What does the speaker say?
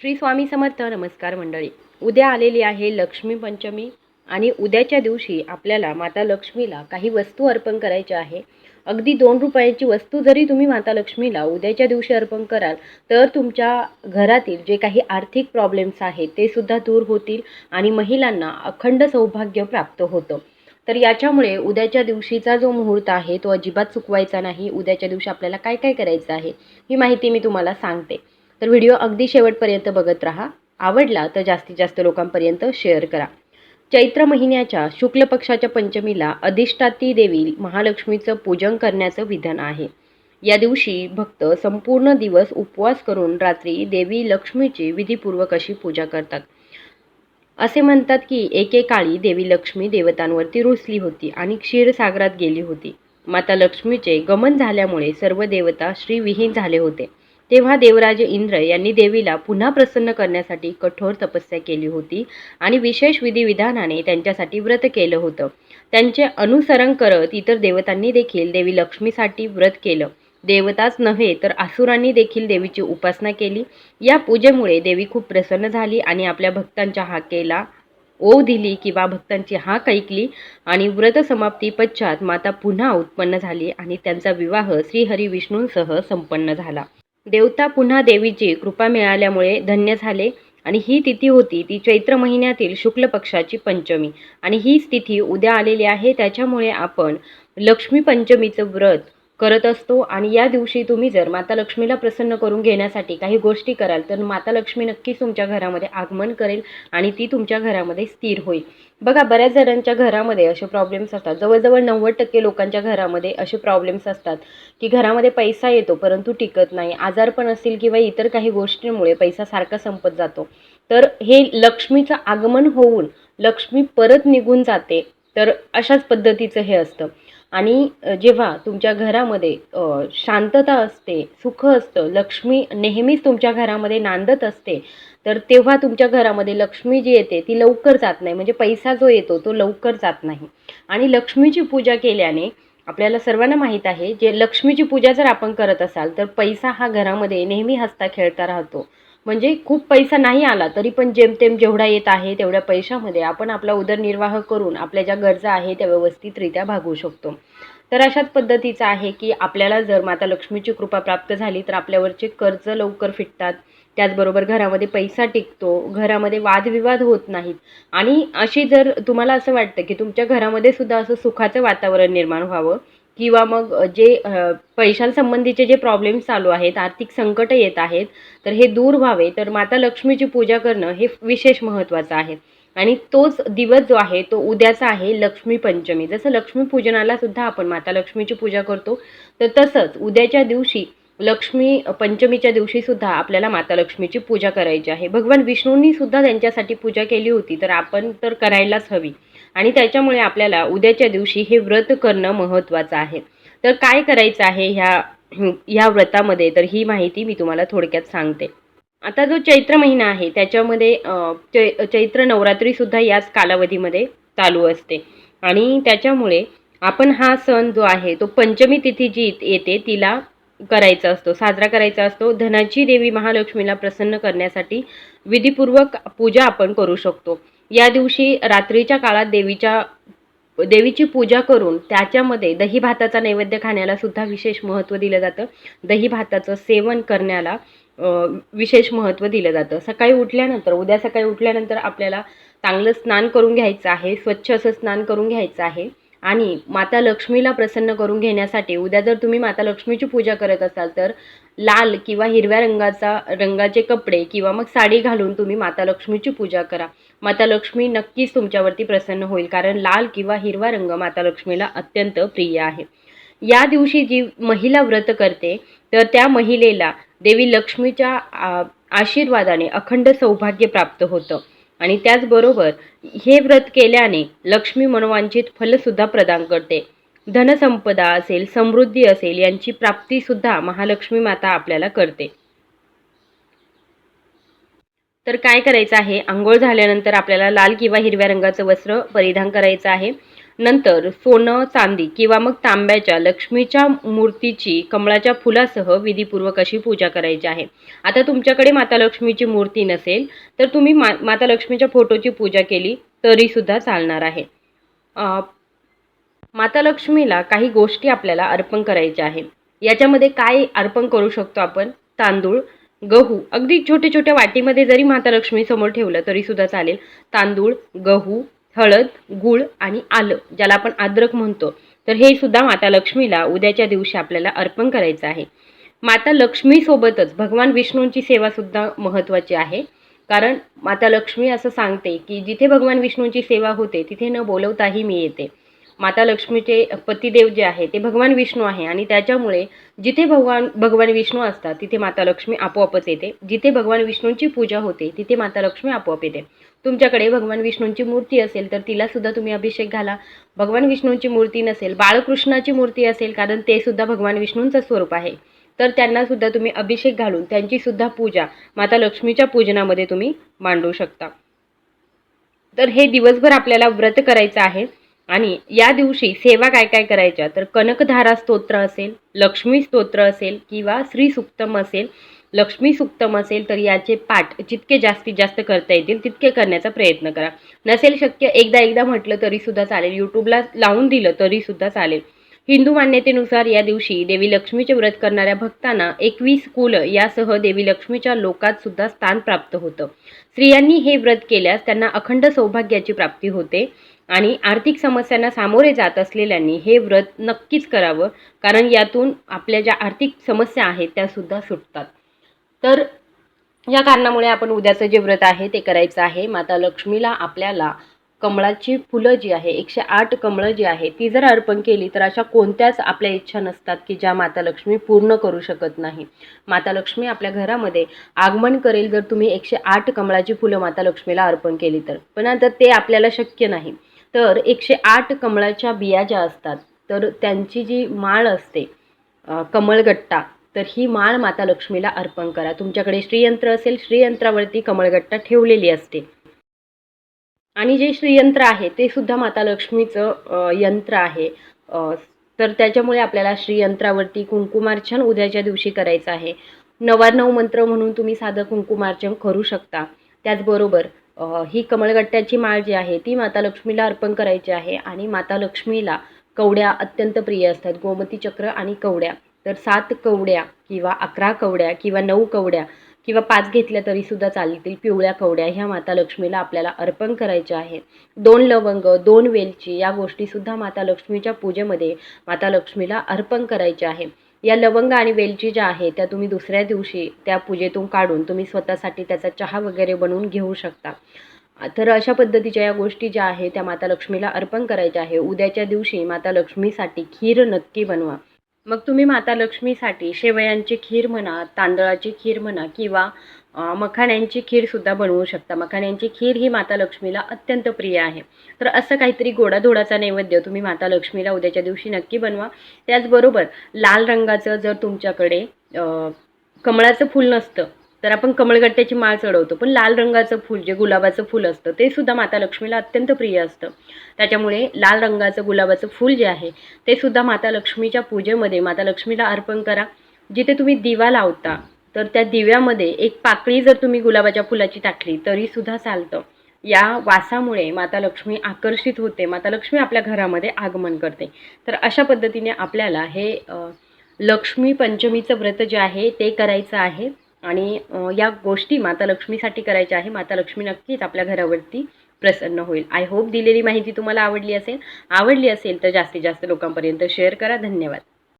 श्री स्वामी समर्थ नमस्कार मंडळी. उद्या आलेली आहे लक्ष्मी पंचमी आणि उद्याच्या दिवशी आपल्याला माता लक्ष्मीला काही वस्तू अर्पण करायच्या आहे. अगदी दोन रुपयाची वस्तू जरी तुम्ही माता लक्ष्मीला उद्याच्या दिवशी अर्पण कराल तर तुमच्या घरातील जे काही आर्थिक प्रॉब्लेम्स आहेत ते सुद्धा दूर होतील आणि महिलांना अखंड सौभाग्य प्राप्त होतं. तर याच्यामुळे उद्याच्या दिवशीचा जो मुहूर्त आहे तो अजिबात चुकवायचा नाही. उद्याच्या दिवशी आपल्याला काय काय करायचं आहे ही माहिती मी तुम्हाला सांगते. तर व्हिडिओ अगदी शेवटपर्यंत बघत राहा. आवडला तर जास्तीत जास्त लोकांपर्यंत शेअर करा. चैत्र महिन्याच्या शुक्ल पक्षाच्या पंचमीला अधिष्ठाती देवी महालक्ष्मीचं पूजन करण्याचं विधान आहे. या दिवशी भक्त संपूर्ण दिवस उपवास करून रात्री देवी लक्ष्मीची विधीपूर्वक अशी पूजा करतात. असे म्हणतात की एकेकाळी देवी लक्ष्मी देवतांवरती रुसली होती आणि क्षीरसागरात गेली होती. माता लक्ष्मीचे गमन झाल्यामुळे सर्व देवता श्रीविहीन झाले होते. तेव्हा देवराज इंद्र यांनी देवीला पुन्हा प्रसन्न करण्यासाठी कठोर तपस्या केली होती आणि विशेष विधिविधानाने त्यांच्यासाठी व्रत केलं होतं. त्यांचे अनुसरण करत इतर देवतांनी देखील देवी लक्ष्मीसाठी व्रत केलं. देवताच नव्हे तर आसुरांनी देखील देवीची उपासना केली. या पूजेमुळे देवी खूप प्रसन्न झाली आणि आपल्या भक्तांच्या हाकेला ओव दिली किंवा भक्तांची हाक ऐकली आणि व्रत समाप्ती पश्चात माता पुन्हा उत्पन्न झाली आणि त्यांचा विवाह श्रीहरी विष्णूंसह संपन्न झाला. देवता पुन्हा देवीची कृपा मिळाल्यामुळे धन्य झाले. आणि ही तिथी होती ती चैत्र महिन्यातील शुक्ल पक्षाची पंचमी. आणि हीच तिथी उद्या आलेली आहे त्याच्यामुळे आपण लक्ष्मी पंचमीचं व्रत करत असतो आणि या दिवशी तुम्ही जर माता लक्ष्मीला प्रसन्न करून घेण्यासाठी काही गोष्टी कराल तर माता लक्ष्मी नक्कीच तुमच्या घरामध्ये आगमन करेल आणि ती तुमच्या घरामध्ये स्थिर होईल. बघा बऱ्याच जणांच्या घरामध्ये असे प्रॉब्लेम्स असतात. जवळजवळ नव्वद टक्के लोकांच्या घरामध्ये असे प्रॉब्लेम्स असतात की घरामध्ये पैसा येतो परंतु टिकत नाही. आजारपण असतील किंवा इतर काही गोष्टींमुळे पैसा सारखा संपत जातो. तर हे लक्ष्मीचं आगमन होऊन लक्ष्मी परत निघून जाते. तर अशाच पद्धतीचं हे असतं. आणि जेव्हा तुमच्या घरामध्ये शांतता असते सुख असतं लक्ष्मी नेहमीच तुमच्या घरामध्ये नांदत असते तर तेव्हा तुमच्या घरामध्ये लक्ष्मी जी येते ती लवकर जात नाही. म्हणजे पैसा जो येतो तो लवकर जात नाही. आणि लक्ष्मीची पूजा केल्याने आपल्याला सर्वांना माहीत आहे जे लक्ष्मीची पूजा जर आपण करत असाल तर पैसा हा घरामध्ये नेहमी हसता खेळता राहतो. म्हणजे खूप पैसा नाही आला तरी पण जेमतेम जेवढा येत आहे तेवढ्या पैशामध्ये आपण आपला उदरनिर्वाह करून आपल्या ज्या गरजा आहे त्या व्यवस्थितरित्या भागवू शकतो. तर अशाच पद्धतीचं आहे की आपल्याला जर माता लक्ष्मीची कृपा प्राप्त झाली तर आपल्यावरचे कर्ज लवकर फिटतात त्याचबरोबर घरामध्ये पैसा टिकतो घरामध्ये वादविवाद होत नाहीत. आणि अशी जर तुम्हाला असं वाटतं की तुमच्या घरामध्ये सुद्धा असं सुखाचं वातावरण निर्माण व्हावं किंवा मग जे पैशांसंबंधीचे जे प्रॉब्लेम्स चालू आहेत आर्थिक संकट येत आहेत तर हे दूर व्हावे. तर माता लक्ष्मीची पूजा करणं हे विशेष महत्त्वाचं आहे. आणि तोच दिवस जो आहे तो उद्याचा आहे लक्ष्मी पंचमी. जसं लक्ष्मीपूजनालासुद्धा सुद्धा आपण माता लक्ष्मीची पूजा करतो तर तसंच उद्याच्या दिवशी लक्ष्मी पंचमीच्या दिवशी सुद्धा आपल्याला माता लक्ष्मीची पूजा करायची आहे. भगवान विष्णूंनी सुद्धा त्यांच्यासाठी पूजा केली होती तर आपण तर करायलाच हवी. आणि त्याच्यामुळे आपल्याला उद्याच्या दिवशी हे व्रत करणं महत्त्वाचं आहे. तर काय करायचं आहे ह्या ह्या व्रतामध्ये? तर ही माहिती मी तुम्हाला थोडक्यात सांगते. आता जो चैत्र महिना आहे त्याच्यामध्ये चै चैत्र नवरात्रीसुद्धा याच कालावधीमध्ये चालू असते. आणि त्याच्यामुळे आपण हा सण जो आहे तो पंचमी तिथी जी येते तिला करायचा असतो साजरा करायचा असतो. धनाची देवी महालक्ष्मीला प्रसन्न करण्यासाठी विधीपूर्वक पूजा आपण करू शकतो. या दिवशी रात्रीच्या काळात देवीच्या देवीची पूजा करून त्याच्यामध्ये दही भाताचा नैवेद्य खाण्याला सुद्धा विशेष महत्त्व दिलं जातं. दही भाताचं सेवन करण्याला विशेष महत्त्व दिलं जातं. सकाळी उठल्यानंतर उद्या सकाळी उठल्यानंतर आपल्याला चांगलं स्नान करून घ्यायचं आहे स्वच्छ असं स्नान करून घ्यायचं आहे. आणि माता लक्ष्मीला प्रसन्न करून घेण्यासाठी उद्या जर तुम्ही माता लक्ष्मीची पूजा करत असाल तर लाल किंवा हिरव्या रंगाचा रंगाचे कपडे किंवा मग साडी घालून तुम्ही माता लक्ष्मीची पूजा करा. माता लक्ष्मी नक्कीच तुमच्यावरती प्रसन्न होईल कारण लाल किंवा हिरवा रंग माता लक्ष्मीला अत्यंत प्रिय आहे. या दिवशी जी महिला व्रत करते तर त्या महिलेला देवी लक्ष्मीच्या आशीर्वादाने अखंड सौभाग्य प्राप्त होतं. आणि त्याचबरोबर हे व्रत केल्याने लक्ष्मी मनोवांछित फलसुद्धा प्रदान करते. धनसंपदा असेल समृद्धी असेल यांची प्राप्तीसुद्धा महालक्ष्मी माता आपल्याला करते. तर काय करायचं आहे? आंघोळ झाल्यानंतर आपल्याला लाल किंवा हिरव्या रंगाचं वस्त्र परिधान करायचं आहे. नंतर सोनं चांदी किंवा मग तांब्याच्या लक्ष्मीच्या मूर्तीची कमळाच्या फुलासह विधीपूर्वक अशी पूजा करायची आहे. आता तुमच्याकडे माता लक्ष्मीची मूर्ती नसेल तर तुम्ही मा माता लक्ष्मीच्या फोटोची पूजा केली तरीसुद्धा चालणार आहे. माता लक्ष्मीला काही गोष्टी आपल्याला अर्पण करायच्या आहे. याच्यामध्ये काय अर्पण करू शकतो आपण? तांदूळ गहू. अगदी छोट्या छोट्या वाटीमध्ये जरी माता लक्ष्मी समोर ठेवलं तरी सुद्धा चालेल. तांदूळ गहू हळद गूळ आणि आलं ज्याला आपण अद्रक म्हणतो. तर हे सुद्धा माता लक्ष्मीला उद्याच्या दिवशी आपल्याला अर्पण करायचं आहे. माता लक्ष्मीसोबतच भगवान विष्णूंची सेवा सुद्धा महत्त्वाची आहे. कारण माता लक्ष्मी असं सांगते की जिथे भगवान विष्णूंची सेवा होते तिथे न बोलवताही मी येते. माता लक्ष्मीचे पतिदेव जे आहे ते भगवान विष्णू आहे. आणि त्याच्यामुळे जिथे भगवान भगवान विष्णू असतात तिथे माता लक्ष्मी आपोआपच येते. जिथे भगवान विष्णूंची पूजा होते तिथे माता लक्ष्मी आपोआप येते. तुमच्याकडे भगवान विष्णूंची मूर्ती असेल तर तिला सुद्धा तुम्ही अभिषेक घाला. भगवान विष्णूंची मूर्ती नसेल बाळकृष्णाची मूर्ती असेल कारण ते सुद्धा भगवान विष्णूंचं स्वरूप आहे. तर त्यांना सुद्धा तुम्ही अभिषेक घालून त्यांची सुद्धा पूजा माता लक्ष्मीच्या पूजनामध्ये तुम्ही मांडू शकता. तर हे दिवसभर आपल्याला व्रत करायचं आहे. आणि या दिवशी सेवा काय काय करायच्या? तर कनकधारा स्तोत्र असेल लक्ष्मी स्तोत्र असेल किंवा श्री सुक्तम असेल. लक्ष्मी सुक्तम असेल तर याचे पाठ जितके जास्तीत जास्त करता येतील तितके करण्याचा प्रयत्न करा. नसेल शक्य एकदा एकदा म्हटलं तरी सुद्धा चालेल. यूट्यूबला लावून दिलं तरी सुद्धा चालेल. हिंदू मान्यतेनुसार या दिवशी देवी लक्ष्मीचे व्रत करणाऱ्या भक्तांना एकवीस कुल यासह देवी लक्ष्मीच्या लोकात सुद्धा स्थान प्राप्त होतं. स्त्रियांनी हे व्रत केल्यास त्यांना अखंड सौभाग्याची प्राप्ती होते. आणि आर्थिक समस्यांना सामोरे जात असलेल्यांनी हे व्रत नक्कीच करावं कारण यातून आपल्या ज्या आर्थिक समस्या आहेत त्यासुद्धा सुटतात. तर या कारणामुळे आपण उद्याचं जे व्रत आहे ते करायचं आहे. माता लक्ष्मीला आपल्याला कमळाची फुलं जी आहे एकशे आठ कमळं जी आहे ती जर अर्पण केली तर अशा कोणत्याच आपल्या इच्छा नसतात की ज्या माता लक्ष्मी पूर्ण करू शकत नाही. माता लक्ष्मी आपल्या घरामध्ये आगमन करेल जर तुम्ही एकशे आठ कमळाची फुलं माता लक्ष्मीला अर्पण केली तर. पण आता ते आपल्याला शक्य नाही. तर एकशे आठ कमळाच्या बिया ज्या असतात तर त्यांची जी माळ असते कमळगट्टा तर ही माळ माता लक्ष्मीला अर्पण करा. तुमच्याकडे श्रीयंत्र असेल श्रीयंत्रावरती कमळगट्टा ठेवलेली असते. आणि जे श्रीयंत्र आहे ते सुद्धा माता लक्ष्मीचं यंत्र आहे. तर त्याच्यामुळे आपल्याला श्रीयंत्रावरती कुंकुमार्चन उद्याच्या दिवशी करायचं आहे. नवाण्णव मंत्र म्हणून तुम्ही साधं कुंकुमार्चन करू शकता. त्याचबरोबर ही कमळगट्ट्याची माळ जी आहे ती माता लक्ष्मीला अर्पण करायची आहे आणि माता लक्ष्मीला कवड्या अत्यंत प्रिय असतात. गोमती चक्र आणि कवड्या. तर सात कवड्या किंवा अकरा कवड्या किंवा नऊ कवड्या किंवा पाच घेतल्या तरी सुद्धा चालतील. पिवळ्या कवड्या ह्या माता लक्ष्मीला आपल्याला अर्पण करायच्या आहेत. दोन लवंग दोन वेलची या गोष्टीसुद्धा माता लक्ष्मीच्या पूजेमध्ये माता लक्ष्मीला अर्पण करायच्या आहे या लवंग आणि वेलची ज्या आहे त्या तुम्ही दुसऱ्या दिवशी त्या पूजेतून काढून तुम्ही स्वतःसाठी त्याचा चहा वगैरे बनवून घेऊ शकता. तर अशा पद्धतीच्या या गोष्टी ज्या आहे त्या माता लक्ष्मीला अर्पण करायच्या आहे. उद्याच्या दिवशी माता लक्ष्मीसाठी खीर नक्की बनवा. मग तुम्ही माता लक्ष्मीसाठी शेवयांची खीर म्हणा तांदळाची खीर म्हणा किंवा मखाण्यांची खीरसुद्धा बनवू शकता. मखाण्यांची खीर ही माता लक्ष्मीला अत्यंत प्रिय आहे. तर असं काहीतरी गोडाधोडाचा नैवेद्य तुम्ही माता लक्ष्मीला उद्याच्या दिवशी नक्की बनवा. त्याचबरोबर लाल रंगाचं जर तुमच्याकडे कमळाचं फूल नसतं तर आपण कमळगट्ट्याची माळ चढवतो. पण लाल रंगाचं फूल जे गुलाबाचं फूल असतं ते सुद्धा माता लक्ष्मीला अत्यंत प्रिय असतं. त्याच्यामुळे लाल रंगाचं गुलाबाचं फूल जे आहे ते सुद्धा माता लक्ष्मीच्या पूजेमध्ये माता लक्ष्मीला अर्पण करा. जिथे तुम्ही दिवा लावता तर त्या दिव्यामध्ये एक पाकळी जर तुम्ही गुलाबाच्या फुलाची टाकली तरी सुद्धा चालतं. या वासामुळे माता लक्ष्मी आकर्षित होते माता लक्ष्मी आपल्या घरामध्ये आगमन करते. तर अशा पद्धतीने आपल्याला हे लक्ष्मी पंचमीचं व्रत जे आहे ते करायचं आहे. आणि या गोष्टी माता लक्ष्मीसाठी करायच्या आहे. माता लक्ष्मी नक्कीच आपल्या घरावरती प्रसन्न होईल. आय होप दिलेली माहिती तुम्हाला आवडली असेल. आवडली असेल तर जास्तीत जास्त लोकांपर्यंत शेअर करा. धन्यवाद.